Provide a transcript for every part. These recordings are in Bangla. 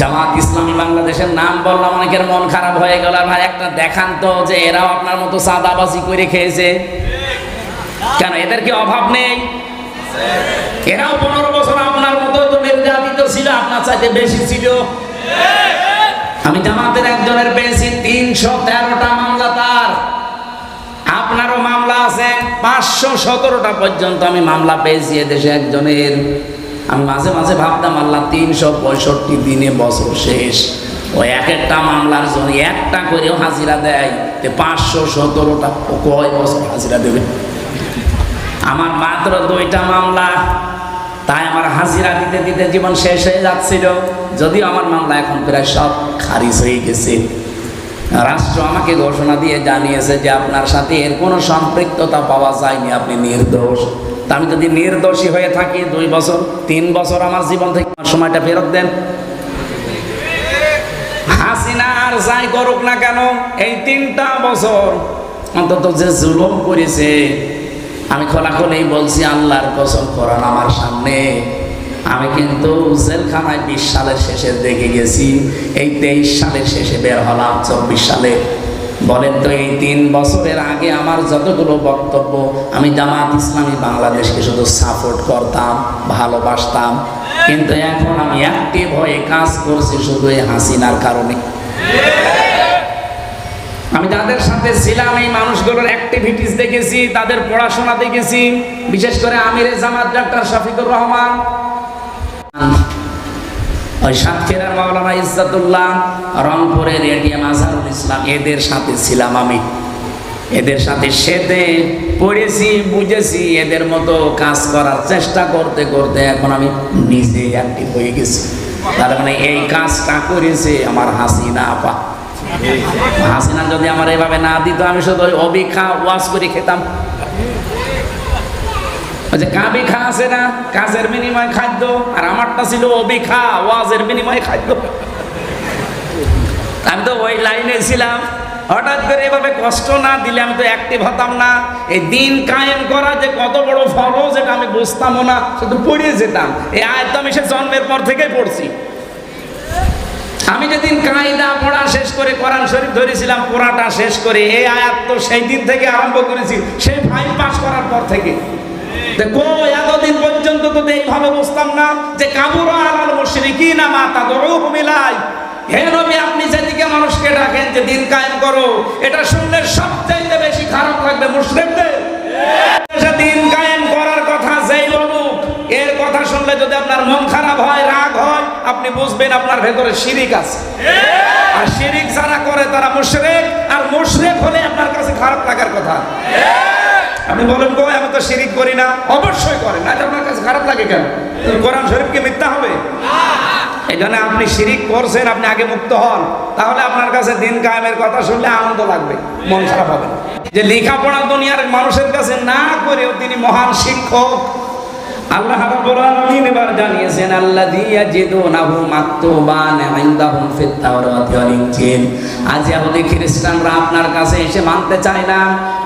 জামাত ইসলামী বাংলাদেশের নাম বললাম, অনেকের মন খারাপ হয়ে গেল। আর ভাই, একটা দেখান তো যে এরাও আপনার মতো সাদাবাজি করে খেয়েছে। কেন, এদের কি অভাব নেই? এরাও পনেরো বছর আপনার মতো তো নির্যাতিত ছিল, আপনার চাইতে বেশি ছিল। আমি জামাতের একজনের পেয়েছি, তিনশো তেরোটা মামলা তার। আপনারও মামলা আছে, পাঁচশো সতেরোটা পর্যন্ত আমি মামলা পেয়েছি এদেশে একজনের। আমি মাঝে মাঝে ভাবতাম আল্লাহ তিনশো পঁয়ষট্টি দিনে বছর শেষ। ওই এক একটা মামলার জন্য একটা করেও হাজিরা দেয়। তে পাঁচশো সতেরোটা কয় বছর হাজিরা দেবে? আমার মাত্র দুইটা মামলা। তাই আমার হাজিরা দিতে দিতে জীবন শেষ হয়ে যাচ্ছিল। যদিও আমার মামলা এখন প্রায় সব খারিজ হয়ে গেছে। রাষ্ট্র আমাকে ঘোষণা দিয়ে জানিয়েছে যে আপনার সাথে এর কোনো সম্পৃক্ততা পাওয়া যায়নি, আপনি নির্দোষ। আমি যদি নির্দোষী হয়ে থাকি দুই বছর, তিন বছর আমার জীবন থেকে আমার সময়টা ফেরত দেন। হাসিনা আর যাই করুক না কেন, এই তিনটা বছর অন্তত যে জুলুম করেছে, আমি খোলাখুলি বলছি, আল্লাহর কসম করান আমার সামনে। আমি কিন্তু জেলখানায় বিশ সালের শেষে দেখে গেছি, এই তেইশ সালের শেষে বের হলাম, চব্বিশ সালে। বলেন তো, এই তিন বছরের আগে আমার যতগুলো বক্তব্য, আমি জামাত ইসলামী বাংলাদেশকে শুধু সাপোর্ট করতাম, ভালোবাসতাম, কিন্তু এখন আমি অ্যাক্টিভ হয়ে কাজ করছি শুধু এই হাসিনার কারণে। আমি যাদের সাথে ছিলাম, এই মানুষগুলোর অ্যাক্টিভিটিস দেখেছি, তাদের পড়াশোনা দেখেছি, বিশেষ করে আমিরে জামাত ডাক্তার শফিকুর রহমান। ওই সাতক্ষীরার মাওলানা ইজ্জাতুল্লাহ রংপুরের এডিএম আজহারুল ইসলাম, এদের সাথে ছিলাম আমি। এদের সাথে সেতে পড়েছি, বুঝেছি, এদের মতো কাজ করার চেষ্টা করতে করতে এখন আমি নিজে অ্যাক্টিভ হয়ে গেছি। তার মানে এই কাজটা করেছে আমার হাসিনা আপা। হাসিনা যদি আমার এভাবে না দিত, আমি শুধু অবিখা ওয়াশ করে খেতাম। যে কাবি খা আছে না কাজের বিনিময় খাদ্য, আর আমারটা ছিল অবিখা, ওয়াজের বিনিময় খাদ্য। আমি তো ওই লাইনে ছিলাম। হঠাৎ করে এভাবে কষ্ট না দিলে আমি তো অ্যাক্টিভ হতাম না। এই দিন কায়েম করা যে কত বড় ফরজ, এটা আমি বুঝতামও না, শুধু পড়িয়ে যেতাম। এই আয়াত তো আমি সে জন্মের পর থেকেই পড়ছি। আমি যেদিন কায়দা পড়া শেষ করে কোরআন শরীফ ধরেছিলাম, পড়াটা শেষ করে, এই আয়াত তো সেই দিন থেকে আরম্ভ করেছি, সেই ফাইভ পাস করার পর থেকে। দেখো এতদিন পর্যন্ত এইভাবে বুঝতাম না যে কাবুর আলাল মুশরিকি না মাতা গরু মিলাই। হে নবী, আপনি যেদিকে মানুষকে ডাকেন যে দিন কায়েম করো। এটা শুনলে সবচাইতে বেশি খারাপ লাগবে সে দিন কায়েম করার কথা যেই বলুক, এর কথা শুনলে যদি আপনার মন খারাপ হয়, রাগ হয়, আপনি বুঝবেন আপনার ভেতরে শিরিক আছে। আর শিরিক যারা করে তারা মুশরিক, আর মুশরিক হলে আপনার কাছে খারাপ লাগার কথা। আপনি বলেন গো আমি তো শিরিক করি না। অবশ্যই করেন, না আপনার কাছে খারাপ লাগে কেন? কোরআন শরীফ কি মিথ্যা হবে? এই জন্য আপনি শিরিক করছেন, আপনি আগে মুক্ত হন। তাহলে আপনার কাছে দিন কায়েমের কথা শুনলে আনন্দ লাগবে, মন খারাপ হবে। যে লেখাপড়া দুনিয়ার মানুষের কাছে না করেও তিনি মহান শিক্ষক। আল্লাহ রাব্বুল আলামিন এবার জানিয়েছেন, আল্লাযী ইয়াজিদুনাহু মাকতুবান ইনদাহুম ফিত তাওরাতি ওয়াল ইনজিল। আজ ইহুদি খ্রিস্টানরা আপনার কাছে এসে মানতে চায় না।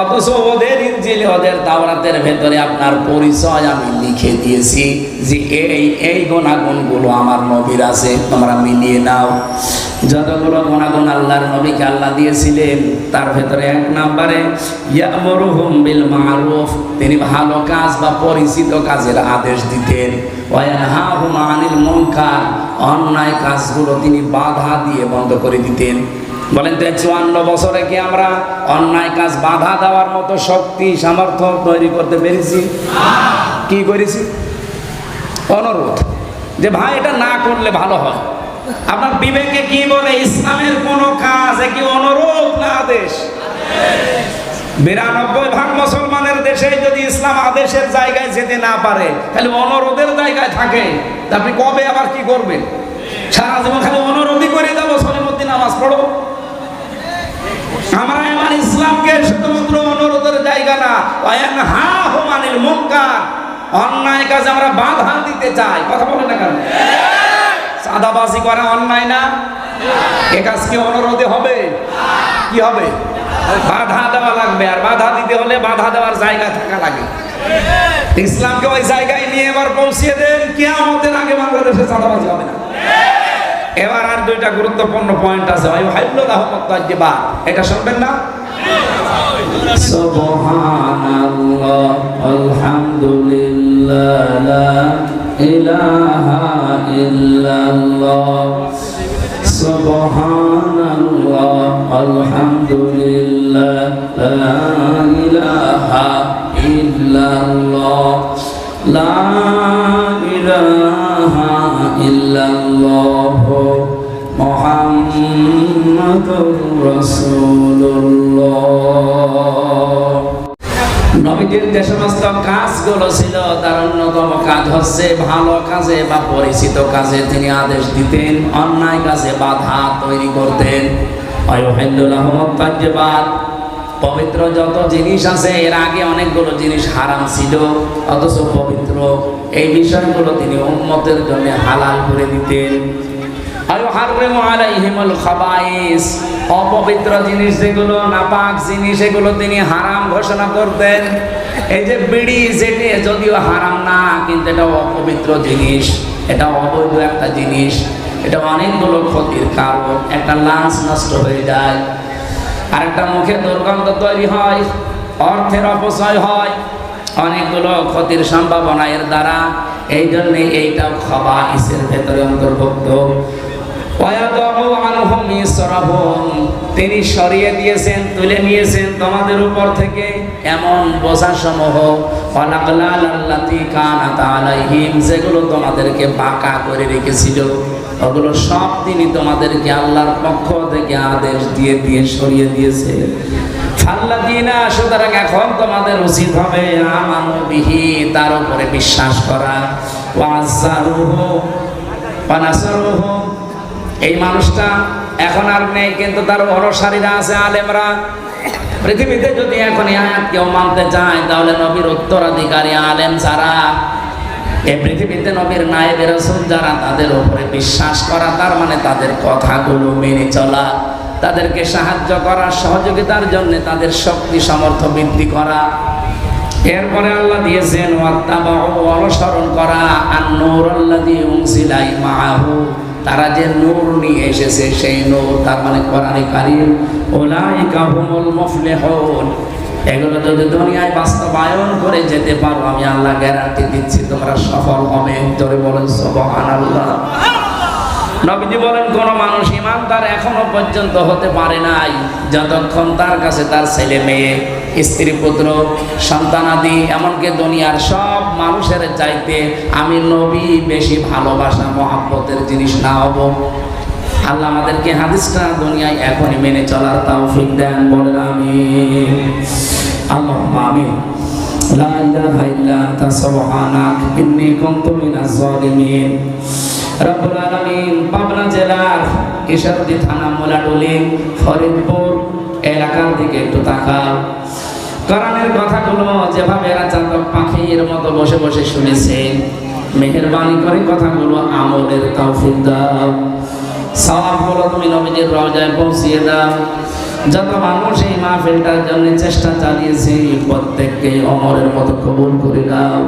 অথচ ওদের ইনজিলে ওদের তাওরাতের ভেতরে আপনার পরিচয় আমি লিখে দিয়েছি যে এই এই গুণাগুণগুলো আমার নবীর আছে, তোমরা মিলিয়ে নাও। যতগুলো গুণাগুণ আল্লাহর নবীকে আল্লাহ দিয়েছিলেন, তার ভেতরে এক নম্বরে, ইয়ামুরুহুম বিল মারুফ, তিনি ভালো কাজ বা পরিচিত কাজের আদেশ দিতেন। আনিল অন্যায় কাজগুলো তিনি বাধা দিয়ে বন্ধ করে দিতেন। বলেন, তো চুয়ান্ন বছরে কি আমরা অন্যায় কাজ বাধা দেওয়ার মতো শক্তি, সামর্থ্য তৈরি করতে পেরেছি? কি করেছি? অনুরোধ যে, ভাই, এটা না করলে ভালো হয়। আপনার বিবেকে কি বলে, ইসলামের কোন কাজ কি অনুরোধ না আদেশ? বিরানব্বই ভাগ মুসলমানের দেশে যদি ইসলাম আদেশের জায়গায় যেতে না পারে, তাহলে অনুরোধের জায়গায় থাকে। আপনি কবে আবার কি করবেন? সারা জীবন খালি অনুরোধই করে যাব, সলিমুদ্দিন নামাজ পড়ো। আমরা আমার ইসলামকে শুধুমাত্র অনুরোধের জায়গা না ওয়ান হা হুমানিল মুনকার, অন্যায় কাজে আমরা বাধা দিতে চাই। কথা বলেন না কেন? সাদাবাজি করা অন্যায় না? এ কাজ কি অনুরোধে হবে? কি হবে? বাধা দেওয়া লাগবে, আর বাধা দিতে হলে বাধা দেওয়ার জায়গা থাকা লাগে। ইসলামকে ওই জায়গায় নিয়ে এবার পৌঁছিয়ে দেন কে কেয়ামতের আগে বাংলাদেশে চাঁদাবাজি হবে না। এবার আর দুইটা গুরুত্বপূর্ণ পয়েন্ট আছে। ভাই হাইবুল আহমদ এটা শুনবেন না? সুবহানাল্লাহ, আলহামদুলিল্লাহ, লা ইলাহা ইল্লাল্লাহ। সুবহানাল্লাহ, আলহামদুলিল্লাহ, লা ইলাহা ইল্লাল্লাহ। লা ইলাহা ইল্লাল্লাহ মুহাম্মাদুর রাসূলুল্লাহ। নবীজির যে সমস্ত কাজগুলো ছিল তার অন্যতম কাজ, হচ্ছে ভালো কাজে বা পরিচিত কাজে তিনি আদেশ দিতেন, অন্যায় কাজে বাধা তৈরি করতেন। অয়ুহিল্লুল্লাহমত্তাজ্জবাদ পবিত্র যত জিনিস আছে, এর আগে অনেকগুলো জিনিস হারাম ছিল, অথচ পবিত্র এই বিষয়গুলো তিনি উম্মতের জন্য হালাল করে দিতেন। অপবিত্র জিনিস যেগুলো, নাপাক জিনিস, এগুলো তিনি হারাম ঘোষণা করতেন। এই যে বিড়ি যেটি যদিও হারাম না, কিন্তু এটা অপবিত্র জিনিস, এটা অবৈধ একটা জিনিস, এটা অনেকগুলো ক্ষতির কারণ, একটা লাঞ্চ নষ্ট হয়ে যায়। আর একটা মুখে দুর্গন্ধ তৈরি হয়, অর্থের অপচয় হয়। অনেকগুলো ক্ষতির সম্ভাবনা এর দ্বারা এই জন্যে এইটাও খাবা ইসের ভেতরে অন্তর্ভুক্ত। তিনি সরিয়ে দিয়েছেন, তুলে নিয়েছেন তোমাদের উপর থেকে এমন বোঝা সমূহ যেগুলো তোমাদেরকে বাঁকা করে রেখেছিল। ওগুলো সব তিনি তোমাদেরকে আল্লাহর পক্ষ থেকে আদেশ দিয়ে দিয়ে সরিয়ে দিয়েছে। ফাল্লাদিনা, সুতরাং এখন তোমাদের উচিত হবে তার উপরে বিশ্বাস করা। এই মানুষটা এখন আর নেই, কিন্তু তার অরসারীরা আছে আলেমরা। পৃথিবীতে যদি এখন কেউ মানতে চায়, তাহলে নবীর উত্তরাধিকারী আলেম যারা? এই পৃথিবীতে নবীর নায়েব রসুল যারা, তাদের উপরে বিশ্বাস করা, তার মানে তাদের কথাগুলো মেনে চলা, তাদেরকে সাহায্য করা, সহযোগিতার জন্য তাদের শক্তি, সামর্থ্য বৃদ্ধি করা। এরপরে আল্লাহ দিয়েছেন অনুসরণ করা আর নূর আল্লাহ দিয়ে মাহু তারা যে নূর নিয়ে এসেছে, সেই নূর তার মানে কোরআনে কারিম ওলাইকা হুমুল মুফলিহুন। এগুলো যদি দুনিয়ায় বাস্তবায়ন করে যেতে পারো, আমি আল্লাহ গ্যারান্টি দিচ্ছি, তোমরা সফল হবে। জোরে বলেন, সুবহানাল্লাহ। নবীজি বলেন, কোন মানুষ ইমানদার এখনও পর্যন্ত হতে পারে নাই। যতক্ষণ তার কাছে তার ছেলে মেয়ে, স্ত্রী পুত্র সন্তানাদি এমনকি দুনিয়ার সব মানুষের চাইতে আমি নবী বেশি ভালোবাসা, মহাব্বতের জিনিস না হব। আল্লাহ আমাদেরকে হাদিসটা দুনিয়ায় এখনই মেনে চলার তৌফিক দেন, বলেন আমি থানা মোলাটুলি ফরিদপুর এলাকার দিকে একটু তাকাও। কোরআনের কথাগুলো যেভাবে এরা চাতক পাখির মতো বসে বসে শুনেছেন মেহেরবানি করে কথাগুলো আমলের তৌফিক দাও। সওয়াবগুলো তুমি নবীজির রওজায় পৌঁছিয়ে দাও যত মানুষ এই মাহফিলটার জন্য চেষ্টা চালিয়েছে প্রত্যেককে অমরের মতো কবুল করে দাও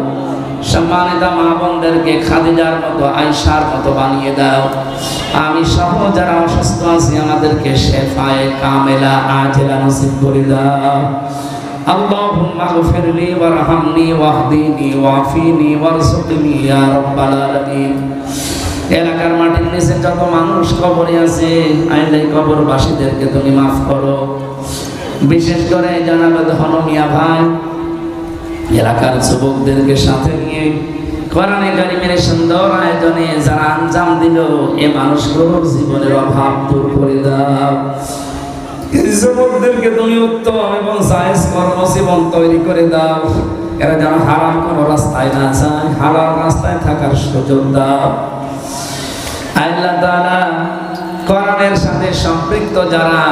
সম্মানিত মা বোনদেরকে খাদিজার মতো আয়সার মতো বানিয়ে দাও আমি সহ যারা অসুস্থ আছি আমাদেরকে শেফায়ে কামেলা আজেলা নসিব করে দাও اللهم اغفر لي وارحمني واهدني وعافيني وارزقني يا رب العالمين এলাকার মাটির নিচে যত মানুষ কবরে আছে আইলে কবরবাসীদেরকে তুমি মাফ করো। বিশেষ করে জানাবে ধনমিয়া ভাই, এলাকার যুবকদেরকে সাথে নিয়ে কোরআনে কারিমের সুন্দর আয়োজনে যারা আঞ্জাম দিল, এ মানুষগুলোর জীবনের অভাব দূর করে দাও। যুবকদেরকে তুমি উত্তম এবং জায়েজ কর্মজীবন তৈরি করে দাও। এরা যেন হারাম কোনো রাস্তায় না যায় হারাম রাস্তায় থাকার সুযোগ দাও। আল্লাহ তাআলা সাথে সম্পৃক্ত যারা,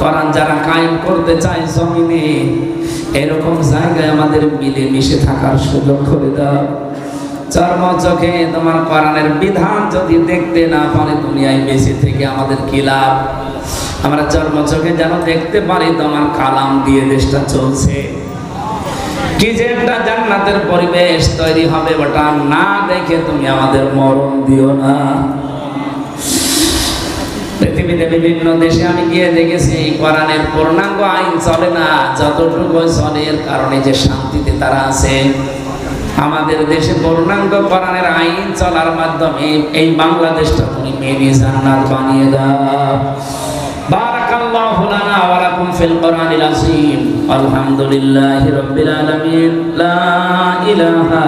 কোরআন যারা কায়েম করতে চায় জমিনে, এরকম জায়গায় আমাদের মিলে মিশে থাকার সুযোগ করে দাও। চর্ম চোখে তোমার কোরআনের বিধান যদি দেখতে না পারে, দুনিয়ায় বেঁচে থেকে আমাদের কি লাভ? আমরা চর্ম চোখে যেন দেখতে পারি, তোমার কালাম দিয়ে দেশটা চলছে। কি যে একটা জান্নাতের পরিবেশ তৈরি হবে ওটা না দেখে তুমি আমাদের মরণ দিও না। পৃথিবীতে বিভিন্ন দেশে আমি গিয়ে দেখেছি, কোরআনের পূর্ণাঙ্গ আইন চলে না। যতটুকু চলে, এর কারণে যে শান্তিতে তারা আছে। আমাদের দেশে পূর্ণাঙ্গ কোরআনের আইন চলার মাধ্যমে এই বাংলাদেশটা তুমি মেরি জান্নাত বানিয়ে দাও। বারাকাল্লাহু লানা ওয়া লাকুম ফিল কোরআনিল আযীম। আলহামদুলিল্লাহি রাব্বিল আলামিন। লা ইলাহা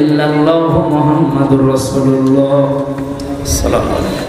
ইল্লাল্লাহু মুহাম্মাদুর রাসূলুল্লাহ। সাল্লাল্লাহু